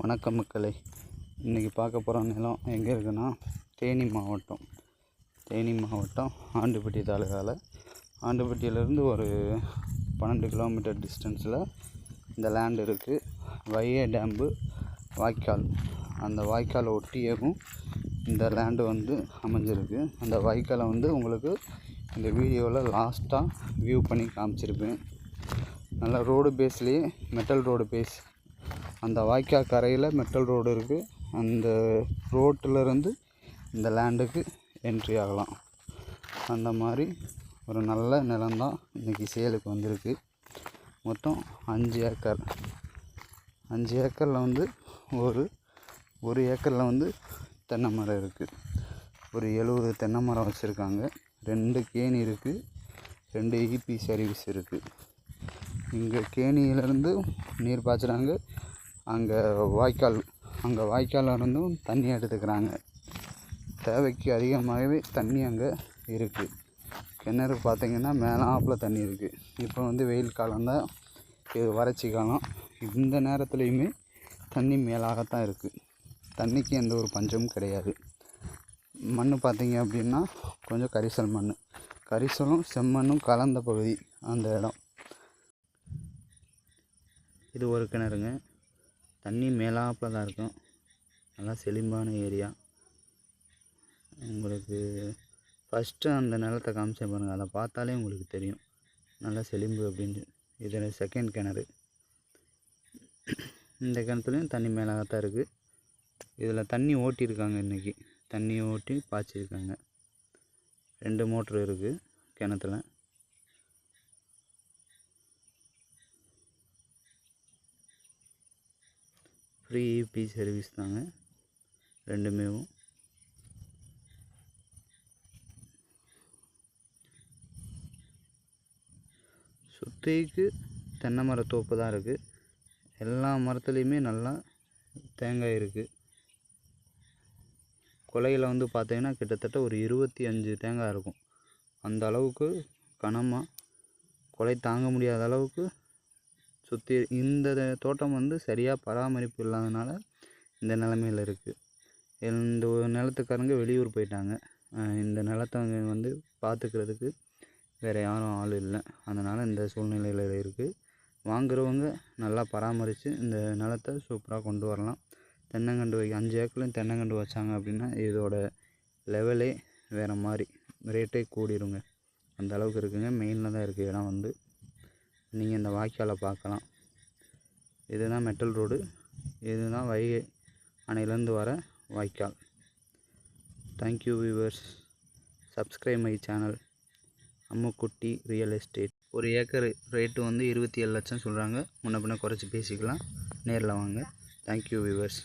வணக்கம் மக்களே. இன்றைக்கி பார்க்க போகிற நிலம் எங்கே இருக்குன்னா தேனி மாவட்டம். தேனி மாவட்டம் ஆண்டுப்பட்டி தாலுகாவில் ஆண்டுப்பட்டியிலேருந்து ஒரு பன்னெண்டு கிலோமீட்டர் டிஸ்டன்ஸில் இந்த லேண்ட் இருக்குது வைய டேம்பு வாய்க்கால். அந்த வாய்க்காலை ஒட்டியவும் இந்த லேண்டு வந்து அமைஞ்சிருக்கு. அந்த வாய்க்காலை வந்து உங்களுக்கு இந்த வீடியோவில் லாஸ்ட்டாக வியூ பண்ணி காமிச்சிருப்பேன். நல்லா ரோடு பேஸ்லேயே மெட்டல் ரோடு பேஸ் அந்த வாய்க்கால் கரையில் மெட்டல் ரோடு இருக்குது அந்த ரோட்டிலருந்து இந்த லேண்டுக்கு என்ட்ரி ஆகலாம். அந்த மாதிரி ஒரு நல்ல நிலம்தான் இன்றைக்கி சேலுக்கு வந்திருக்கு. மொத்தம் அஞ்சு ஏக்கர். அஞ்சு ஏக்கரில் வந்து ஒரு ஒரு ஏக்கரில் வந்து தென்னை மரம் இருக்குது ஒரு எழுபது தென்னை மரம் வச்சுருக்காங்க. ரெண்டு கேணி இருக்குது ரெண்டு இபி சர்வீஸ் இருக்குது இங்கே கேணியிலேருந்து நீர் பாய்ச்சுறாங்க. அங்கே வாய்க்கால் அங்கே வாய்க்காலில் இருந்தும் தண்ணி எடுத்துக்கிறாங்க. தேவைக்கு அதிகமாகவே தண்ணி அங்கே இருக்குது கிணறு பார்த்திங்கன்னா மேலாப்பில் தண்ணி இருக்குது இப்போ வந்து வெயில் காலம்தான் இது வறட்சி காலம். இந்த நேரத்துலையுமே தண்ணி மேலாகத்தான் இருக்குது தண்ணிக்கு எந்த ஒரு பஞ்சமும் கிடையாது. மண் பார்த்திங்க அப்படின்னா கொஞ்சம் கரிசல் மண் கரிசலும் செம்மண்ணும் கலந்த பகுதி அந்த இடம். இது ஒரு கிணறுங்க. தண்ணி மேலாப்பில் தான் இருக்கும். நல்லா செழிம்பான ஏரியா. உங்களுக்கு ஃபஸ்ட்டு அந்த நிலத்தை காமிச்சேன் பாருங்கள் அதை பார்த்தாலே உங்களுக்கு தெரியும். நல்லா செழிம்பு அப்படின்ட்டு இதில் செகண்ட் கிணறு. இந்த கிணத்துலையும் தண்ணி மேலாக தான் இருக்குது இதில் தண்ணி ஓட்டியிருக்காங்க இன்றைக்கி தண்ணி ஓட்டி பாய்ச்சிருக்காங்க ரெண்டு மோட்ரு இருக்குது கிணத்துல. ஃப்ரீ பி சர்வீஸ் தாங்க. ரெண்டுமேவும் சுற்றிக்கு தென்னை மர தோப்பு தான் இருக்குது எல்லா மரத்துலேயுமே நல்லா தேங்காய் இருக்குது கொலையில் வந்து பார்த்தீங்கன்னா கிட்டத்தட்ட ஒரு இருபத்தி அஞ்சு தேங்காய் இருக்கும். அந்த அளவுக்கு கனமாக கொலை தாங்க முடியாத அளவுக்கு சுற்றி இந்த தோட்டம் வந்து சரியாக பராமரிப்பு இல்லாதனால இந்த நிலமையில் இருக்குது இந்த ஒரு நிலத்துக்காரங்க வெளியூர் போயிட்டாங்க. இந்த நிலத்தை வந்து பார்த்துக்கிறதுக்கு வேறு யாரும் ஆள் இல்லை. அதனால் இந்த சூழ்நிலையில் இருக்குது வாங்குறவங்க நல்லா பராமரித்து இந்த நிலத்தை சூப்பராக கொண்டு வரலாம். தென்னங்கண்டு வை அஞ்சு ஏக்கர்லையும் தென்னங்கண்டு வச்சாங்க அப்படின்னா இதோட லெவலே வேறு மாதிரி ரேட்டே கூடிருங்க. அந்த அளவுக்கு இருக்குங்க. மெயினில் தான் இருக்குது இடம் வந்து. நீங்கள் இந்த வாய்க்காலை பார்க்கலாம். இதுதான் மெட்டல் ரோடு. இதுதான் வைகை அணையிலேருந்து வர வாய்க்கால். Thank you viewers subscribe my channel Ammukutty real estate ஒரு ஏக்கர் ரேட்டு வந்து இருபத்தி ஏழு லட்சம் சொல்கிறாங்க முன்ன பின்ன குறைச்சி பேசிக்கலாம். நேரில் வாங்க. Thank you viewers